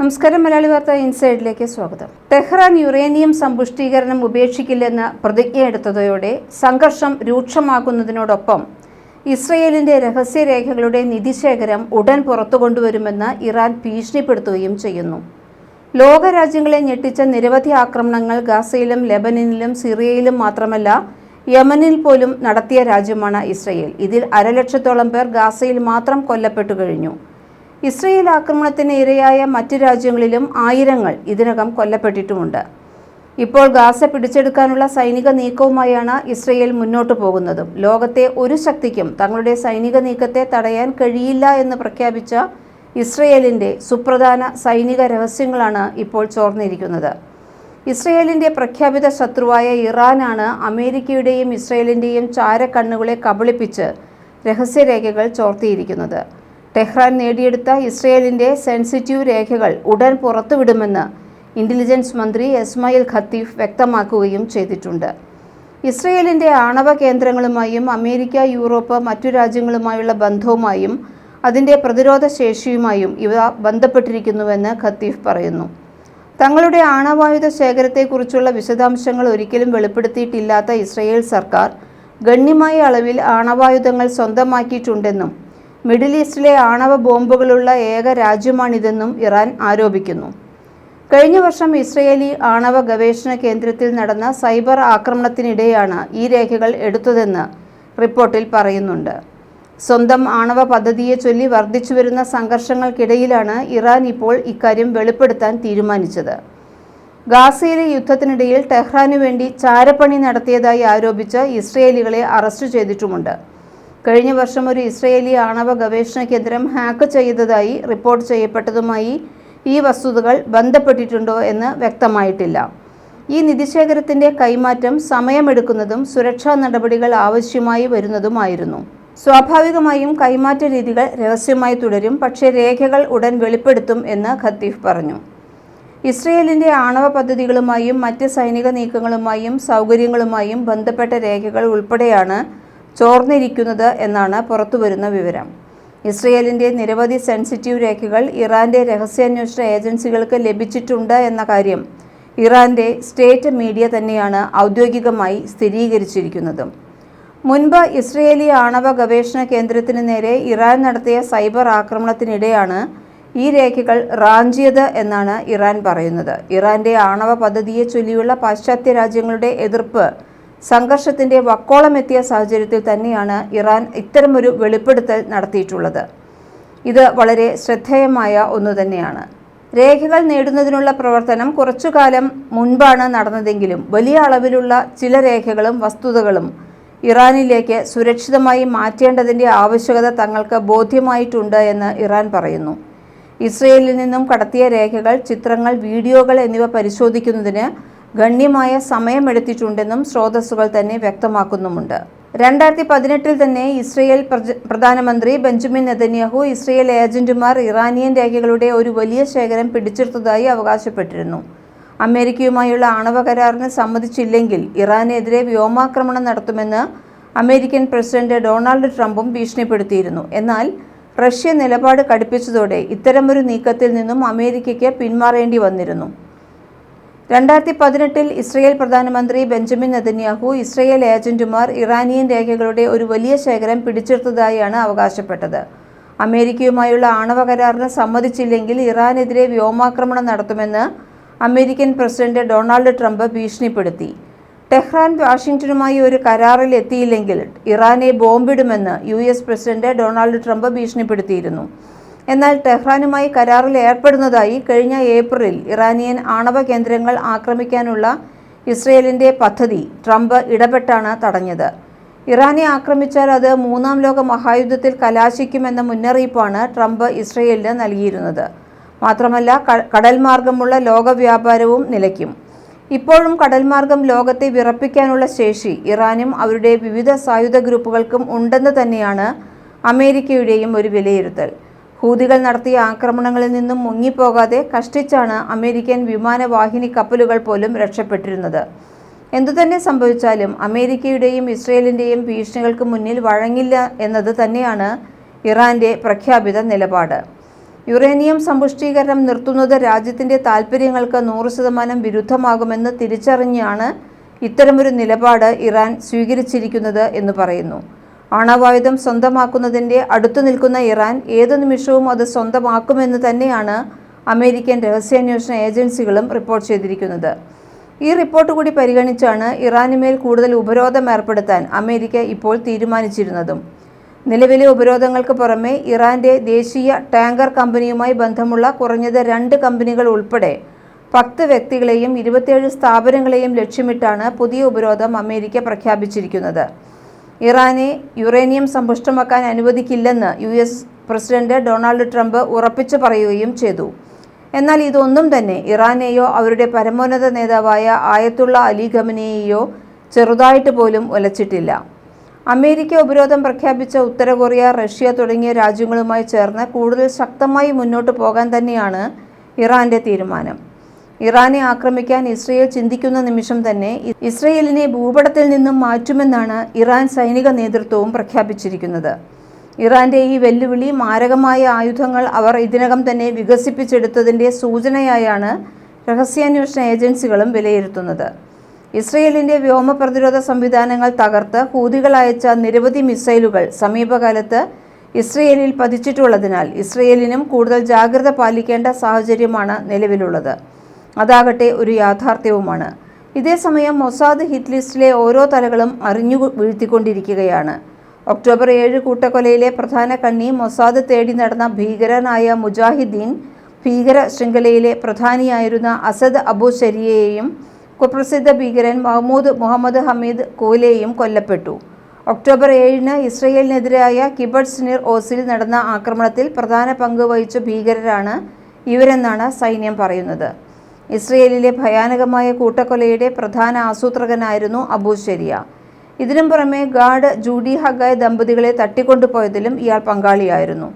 നമസ്കാരം മലയാളി വാർത്ത ഇൻസൈഡിലേക്ക് സ്വാഗതം. ടെഹ്റാൻ യുറേനിയം സമ്പുഷ്ടീകരണം ഉപേക്ഷിക്കില്ലെന്ന് പ്രതിജ്ഞയെടുത്തതോടെ സംഘർഷം രൂക്ഷമാകുന്നതിനോടൊപ്പം ഇസ്രയേലിന്റെ രഹസ്യരേഖകളുടെ നിധിശേഖരം ഉടൻ പുറത്തു കൊണ്ടുവരുമെന്ന് ഇറാൻ ഭീഷണിപ്പെടുത്തുകയും ചെയ്യുന്നു. ലോകരാജ്യങ്ങളെ ഞെട്ടിച്ച നിരവധി ആക്രമണങ്ങൾ ഗാസയിലും ലെബനനിലും സിറിയയിലും മാത്രമല്ല യമനിൽ പോലും നടത്തിയ രാജ്യമാണ് ഇസ്രയേൽ. ഇതിൽ അരലക്ഷത്തോളം പേർ ഗാസയിൽ മാത്രം കൊല്ലപ്പെട്ടു കഴിഞ്ഞു. ഇസ്രയേൽ ആക്രമണത്തിന് ഇരയായ മറ്റ് രാജ്യങ്ങളിലും ആയിരങ്ങൾ ഇതിനകം കൊല്ലപ്പെട്ടിട്ടുമുണ്ട്. ഇപ്പോൾ ഗാസ പിടിച്ചെടുക്കാനുള്ള സൈനിക നീക്കവുമായാണ് ഇസ്രയേൽ മുന്നോട്ടു പോകുന്നതും. ലോകത്തെ ഒരു ശക്തിക്കും തങ്ങളുടെ സൈനിക നീക്കത്തെ തടയാൻ കഴിയില്ല എന്ന് പ്രഖ്യാപിച്ച ഇസ്രയേലിന്റെ സുപ്രധാന സൈനിക രഹസ്യങ്ങളാണ് ഇപ്പോൾ ചോർന്നിരിക്കുന്നത്. ഇസ്രയേലിന്റെ പ്രഖ്യാപിത ശത്രുവായ ഇറാനാണ് അമേരിക്കയുടെയും ഇസ്രയേലിന്റെയും ചാരക്കണ്ണുകളെ കബളിപ്പിച്ച് രഹസ്യരേഖകൾ ചോർത്തിയിരിക്കുന്നത്. ടെഹ്റാൻ നേടിയെടുത്ത ഇസ്രയേലിന്റെ സെൻസിറ്റീവ് രേഖകൾ ഉടൻ പുറത്തുവിടുമെന്ന് ഇന്റലിജൻസ് മന്ത്രി എസ്മയിൽ ഖത്തീഫ് വ്യക്തമാക്കുകയും ചെയ്തിട്ടുണ്ട്. ഇസ്രയേലിന്റെ ആണവ കേന്ദ്രങ്ങളുമായും അമേരിക്ക യൂറോപ്പ് മറ്റു രാജ്യങ്ങളുമായുള്ള ബന്ധവുമായും അതിന്റെ പ്രതിരോധ ശേഷിയുമായും ഇവ ബന്ധപ്പെട്ടിരിക്കുന്നുവെന്ന് ഖത്തീഫ് പറയുന്നു. തങ്ങളുടെ ആണവായുധ ശേഖരത്തെക്കുറിച്ചുള്ള വിശദാംശങ്ങൾ ഒരിക്കലും വെളിപ്പെടുത്തിയിട്ടില്ലാത്ത ഇസ്രയേൽ സർക്കാർ ഗണ്യമായ അളവിൽ ആണവായുധങ്ങൾ സ്വന്തമാക്കിയിട്ടുണ്ടെന്നും മിഡിൽ ഈസ്റ്റിലെ ആണവ ബോംബുകളുള്ള ഏക രാജ്യമാണിതെന്നും ഇറാൻ ആരോപിക്കുന്നു. കഴിഞ്ഞ വർഷം ഇസ്രയേലി ആണവ ഗവേഷണ കേന്ദ്രത്തിൽ നടന്ന സൈബർ ആക്രമണത്തിനിടെയാണ് ഈ രേഖകൾ എടുത്തതെന്ന് റിപ്പോർട്ടിൽ പറയുന്നുണ്ട്. സ്വന്തം ആണവ പദ്ധതിയെ ചൊല്ലി വർദ്ധിച്ചു വരുന്ന സംഘർഷങ്ങൾക്കിടയിലാണ് ഇറാൻ ഇപ്പോൾ ഇക്കാര്യം വെളിപ്പെടുത്താൻ തീരുമാനിച്ചത്. ഗാസയിലെ യുദ്ധത്തിനിടയിൽ ടെഹ്റാനു വേണ്ടി ചാരപ്പണി നടത്തിയതായി ആരോപിച്ച് ഇസ്രയേലികളെ അറസ്റ്റ് ചെയ്തിട്ടുമുണ്ട്. കഴിഞ്ഞ വർഷം ഒരു ഇസ്രയേലി ആണവ ഗവേഷണ കേന്ദ്രം ഹാക്ക് ചെയ്തതായി റിപ്പോർട്ട് ചെയ്യപ്പെട്ടതുമായി ഈ വസ്തുതകൾ ബന്ധപ്പെട്ടിട്ടുണ്ടോ എന്ന് വ്യക്തമായിട്ടില്ല. ഈ നിധിശേഖരത്തിന്റെ കൈമാറ്റം സമയമെടുക്കുന്നതും സുരക്ഷാ നടപടികൾ ആവശ്യമായി വരുന്നതുമായിരുന്നു. സ്വാഭാവികമായും കൈമാറ്റ രീതികൾ രഹസ്യമായി തുടരും പക്ഷേ രേഖകൾ ഉടൻ വെളിപ്പെടുത്തും എന്ന് ഖത്തീഫ് പറഞ്ഞു. ഇസ്രയേലിന്റെ ആണവ പദ്ധതികളുമായും മറ്റ് സൈനിക നീക്കങ്ങളുമായും സൗകര്യങ്ങളുമായും ബന്ധപ്പെട്ട രേഖകൾ ഉൾപ്പെടെയാണ് ചോർന്നിരിക്കുന്നത് എന്നാണ് പുറത്തുവരുന്ന വിവരം. ഇസ്രയേലിന്റെ നിരവധി സെൻസിറ്റീവ് രേഖകൾ ഇറാന്റെ രഹസ്യാന്വേഷണ ഏജൻസികൾക്ക് ലഭിച്ചിട്ടുണ്ട് എന്ന കാര്യം ഇറാന്റെ സ്റ്റേറ്റ് മീഡിയ തന്നെയാണ് ഔദ്യോഗികമായി സ്ഥിരീകരിച്ചിരിക്കുന്നത്. മുൻപ് ഇസ്രയേലി ആണവ ഗവേഷണ കേന്ദ്രത്തിന് നേരെ ഇറാൻ നടത്തിയ സൈബർ ആക്രമണത്തിനിടെയാണ് ഈ രേഖകൾ റാഞ്ചിയത് എന്നാണ് ഇറാൻ പറയുന്നത്. ഇറാന്റെ ആണവ പദ്ധതിയെ ചൊല്ലിയുള്ള പാശ്ചാത്യ രാജ്യങ്ങളുടെ എതിർപ്പ് സംഘർഷത്തിന്റെ വക്കോളമെത്തിയ സാഹചര്യത്തിൽ തന്നെയാണ് ഇറാൻ ഇത്തരമൊരു വെളിപ്പെടുത്തൽ നടത്തിയിട്ടുള്ളത്. ഇത് വളരെ ശ്രദ്ധേയമായ ഒന്നു തന്നെയാണ്. രേഖകൾ നേടുന്നതിനുള്ള പ്രവർത്തനം കുറച്ചുകാലം മുൻപാണ് നടന്നതെങ്കിലും വലിയ അളവിലുള്ള ചില രേഖകളും വസ്തുതകളും ഇറാനിലേക്ക് സുരക്ഷിതമായി മാറ്റേണ്ടതിന്റെ ആവശ്യകത തങ്ങൾക്ക് ബോധ്യമായിട്ടുണ്ട് എന്ന് ഇറാൻ പറയുന്നു. ഇസ്രയേലിൽ നിന്നും കടത്തിയ രേഖകൾ ചിത്രങ്ങൾ വീഡിയോകൾ എന്നിവ പരിശോധിക്കുന്നതിന് ഗണ്യമായ സമയമെടുത്തിട്ടുണ്ടെന്നും സ്രോതസ്സുകൾ തന്നെ വ്യക്തമാക്കുന്നുമുണ്ട്. രണ്ടായിരത്തി പതിനെട്ടിൽ തന്നെ ഇസ്രയേൽ പ്രധാനമന്ത്രി ബെഞ്ചമിൻ നെതന്യാഹു ഇസ്രയേൽ ഏജന്റുമാർ ഇറാനിയൻ രേഖകളുടെ ഒരു വലിയ ശേഖരം പിടിച്ചെടുത്തതായി അവകാശപ്പെട്ടിരുന്നു. അമേരിക്കയുമായുള്ള ആണവ കരാറിന് സമ്മതിച്ചില്ലെങ്കിൽ ഇറാനെതിരെ വ്യോമാക്രമണം നടത്തുമെന്ന് അമേരിക്കൻ പ്രസിഡന്റ് ഡൊണാൾഡ് ട്രംപും ഭീഷണിപ്പെടുത്തിയിരുന്നു. എന്നാൽ റഷ്യ നിലപാട് കടുപ്പിച്ചതോടെ ഇത്തരമൊരു നീക്കത്തിൽ നിന്നും അമേരിക്കയ്ക്ക് പിന്മാറേണ്ടി വന്നിരുന്നു. രണ്ടായിരത്തി പതിനെട്ടിൽ ഇസ്രയേൽ പ്രധാനമന്ത്രി ബെഞ്ചമിൻ നെതന്യാഹു ഇസ്രയേൽ ഏജന്റുമാർ ഇറാനിയൻ രേഖകളുടെ ഒരു വലിയ ശേഖരം പിടിച്ചെടുത്തതായാണ് അവകാശപ്പെട്ടത്. അമേരിക്കയുമായുള്ള ആണവ കരാറിന് സമ്മതിച്ചില്ലെങ്കിൽ ഇറാനെതിരെ വ്യോമാക്രമണം നടത്തുമെന്ന് അമേരിക്കൻ പ്രസിഡന്റ് ഡൊണാൾഡ് ട്രംപ് ഭീഷണിപ്പെടുത്തി. ടെഹ്റാൻ വാഷിംഗ്ടണുമായി ഒരു കരാറിൽ എത്തിയില്ലെങ്കിൽ ഇറാനെ ബോംബിടുമെന്ന് യു പ്രസിഡന്റ് ഡൊണാൾഡ് ട്രംപ് ഭീഷണിപ്പെടുത്തിയിരുന്നു. എന്നാൽ ടെഹ്റാനുമായി കരാറിൽ ഏർപ്പെടുന്നതായി കഴിഞ്ഞ ഏപ്രിലിൽ ഇറാനിയൻ ആണവ കേന്ദ്രങ്ങൾ ആക്രമിക്കാനുള്ള ഇസ്രയേലിന്റെ പദ്ധതി ട്രംപ് ഇടപെട്ടാണ് തടഞ്ഞത്. ഇറാനെ ആക്രമിച്ചാൽ അത് മൂന്നാം ലോക മഹായുദ്ധത്തിൽ കലാശിക്കുമെന്ന മുന്നറിയിപ്പാണ് ട്രംപ് ഇസ്രയേലിന് നൽകിയിരുന്നത്. മാത്രമല്ല കടൽ മാർഗമുള്ള ലോകവ്യാപാരവും നിലയ്ക്കും. ഇപ്പോഴും കടൽമാർഗം ലോകത്തെ വിറപ്പിക്കാനുള്ള ശേഷി ഇറാനും അവരുടെ വിവിധ സായുധ ഗ്രൂപ്പുകൾക്കും ഉണ്ടെന്ന് തന്നെയാണ് അമേരിക്കയുടെയും ഒരു വിലയിരുത്തൽ. ഹൂതികൾ നടത്തിയ ആക്രമണങ്ങളിൽ നിന്നും മുങ്ങിപ്പോകാതെ കഷ്ടിച്ചാണ് അമേരിക്കൻ വിമാനവാഹിനി കപ്പലുകൾ പോലും രക്ഷപ്പെട്ടിരുന്നത്. എന്തുതന്നെ സംഭവിച്ചാലും അമേരിക്കയുടെയും ഇസ്രയേലിന്റെയും ഭീഷണികൾക്ക് മുന്നിൽ വഴങ്ങില്ല എന്നത് തന്നെയാണ് ഇറാന്റെ പ്രഖ്യാപിത നിലപാട്. യുറേനിയം സമ്പുഷ്ടീകരണം നിർത്തുന്നത് രാജ്യത്തിന്റെ താൽപ്പര്യങ്ങൾക്ക് നൂറ് ശതമാനം വിരുദ്ധമാകുമെന്ന് തിരിച്ചറിഞ്ഞാണ് ഇത്തരമൊരു നിലപാട് ഇറാൻ സ്വീകരിച്ചിരിക്കുന്നത് എന്ന് പറയുന്നു. ആണവായുധം സ്വന്തമാക്കുന്നതിന്റെ അടുത്തു നിൽക്കുന്ന ഇറാൻ ഏതു നിമിഷവും അത് സ്വന്തമാക്കുമെന്ന് തന്നെയാണ് അമേരിക്കൻ രഹസ്യാന്വേഷണ ഏജൻസികളും റിപ്പോർട്ട് ചെയ്തിരിക്കുന്നത്. ഈ റിപ്പോർട്ട് കൂടി പരിഗണിച്ചാണ് ഇറാനുമേൽ കൂടുതൽ ഉപരോധം ഏർപ്പെടുത്താൻ അമേരിക്ക ഇപ്പോൾ തീരുമാനിച്ചിരുന്നതും. നിലവിലെ ഉപരോധങ്ങൾക്ക് പുറമെ ഇറാന്റെ ദേശീയ ടാങ്കർ കമ്പനിയുമായി ബന്ധമുള്ള കുറഞ്ഞത് രണ്ട് കമ്പനികൾ ഉൾപ്പെടെ പത്ത് വ്യക്തികളെയും ഇരുപത്തിയേഴ് സ്ഥാപനങ്ങളെയും ലക്ഷ്യമിട്ടാണ് പുതിയ ഉപരോധം അമേരിക്ക പ്രഖ്യാപിച്ചിരിക്കുന്നത്. ഇറാനെ യുറേനിയം സമ്പുഷ്ടമാക്കാൻ അനുവദിക്കില്ലെന്ന് U S president Donald Trump ഉറപ്പിച്ചു പറയുകയും ചെയ്തു. എന്നാൽ ഇതൊന്നും തന്നെ ഇറാനെയോ അവരുടെ പരമോന്നത നേതാവായ ആയത്തുള്ള അലി ഖമനെയോ ചെറുതായിട്ട് പോലും ഉലച്ചിട്ടില്ല അമേരിക്ക ഉപരോധം പ്രഖ്യാപിച്ച ഉത്തര കൊറിയ റഷ്യ തുടങ്ങിയ രാജ്യങ്ങളുമായി ചേർന്ന് കൂടുതൽ ശക്തമായി മുന്നോട്ട് പോകാൻ തന്നെയാണ് ഇറാന്റെ തീരുമാനം. ഇറാനെ ആക്രമിക്കാൻ ഇസ്രയേൽ ചിന്തിക്കുന്ന നിമിഷം തന്നെ ഇസ്രയേലിനെ ഭൂപടത്തിൽ നിന്നും മാറ്റുമെന്നാണ് ഇറാൻ സൈനിക നേതൃത്വവും പ്രഖ്യാപിച്ചിരിക്കുന്നത്. ഇറാന്റെ ഈ വെല്ലുവിളി മാരകമായ ആയുധങ്ങൾ അവർ ഇതിനകം തന്നെ വികസിപ്പിച്ചെടുത്തതിന്റെ സൂചനയായാണ് രഹസ്യാന്വേഷണ ഏജൻസികളും വിലയിരുത്തുന്നത്. ഇസ്രയേലിന്റെ വ്യോമ പ്രതിരോധ സംവിധാനങ്ങൾ തകർത്ത് ഹൂതികൾ അയച്ച നിരവധി മിസൈലുകൾ സമീപകാലത്ത് ഇസ്രയേലിൽ പതിച്ചിട്ടുള്ളതിനാൽ ഇസ്രയേലിനും കൂടുതൽ ജാഗ്രത പാലിക്കേണ്ട സാഹചര്യമാണ് നിലവിലുള്ളത്. അതാകട്ടെ ഒരു യാഥാർത്ഥ്യവുമാണ്. ഇതേസമയം മൊസാദ് ഹിറ്റ് ലിസ്റ്റിലെ ഓരോ തലകളും അറിഞ്ഞു വീഴ്ത്തിക്കൊണ്ടിരിക്കുകയാണ്. ഒക്ടോബർ ഏഴ് കൂട്ടക്കൊലയിലെ പ്രധാന കണ്ണി മൊസാദ് തേടി നടന്ന ഭീകരനായ മുജാഹിദ്ദീൻ ഭീകര ശൃംഖലയിലെ പ്രധാനിയായിരുന്ന അസദ് അബു ശരിയെയും കുപ്രസിദ്ധ ഭീകരൻ മഹ്മൂദ് മുഹമ്മദ് ഹമീദ് കോലെയും കൊല്ലപ്പെട്ടു. ഒക്ടോബർ ഏഴിന് ഇസ്രയേലിനെതിരായ കിബട്സ് നിർ ഓസിൽ നടന്ന ആക്രമണത്തിൽ പ്രധാന പങ്ക് വഹിച്ച ഭീകരരാണ് ഇവരെന്നാണ് സൈന്യം പറയുന്നത്. ഇസ്രയേലിലെ ഭയാനകമായ കൂട്ടക്കൊലയുടെ പ്രധാന ആസൂത്രകനായിരുന്നു അബൂ ശരിയ. ഇതിനും പുറമെ ഗാഡ് ജൂഡി ഹഗായ് ദമ്പതികളെ തട്ടിക്കൊണ്ടുപോയതിലും ഇയാൾ പങ്കാളിയായിരുന്നു.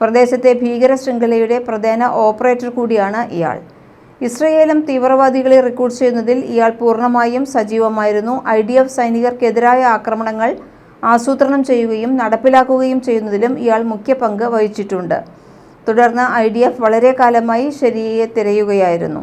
പ്രദേശത്തെ ഭീകര ശൃംഖലയുടെ പ്രധാന ഓപ്പറേറ്റർ കൂടിയാണ് ഇയാൾ. ഇസ്രയേലും തീവ്രവാദികളെ റിക്രൂട്ട് ചെയ്യുന്നതിൽ ഇയാൾ പൂർണമായും സജീവമായിരുന്നു. ഐ ഡി എഫ് സൈനികർക്കെതിരായ ആക്രമണങ്ങൾ ആസൂത്രണം ചെയ്യുകയും നടപ്പിലാക്കുകയും ചെയ്യുന്നതിലും ഇയാൾ മുഖ്യ പങ്ക് വഹിച്ചിട്ടുണ്ട്. തുടർന്ന് ഐ ഡി എഫ് വളരെ കാലമായി ശരിയെ തിരയുകയായിരുന്നു.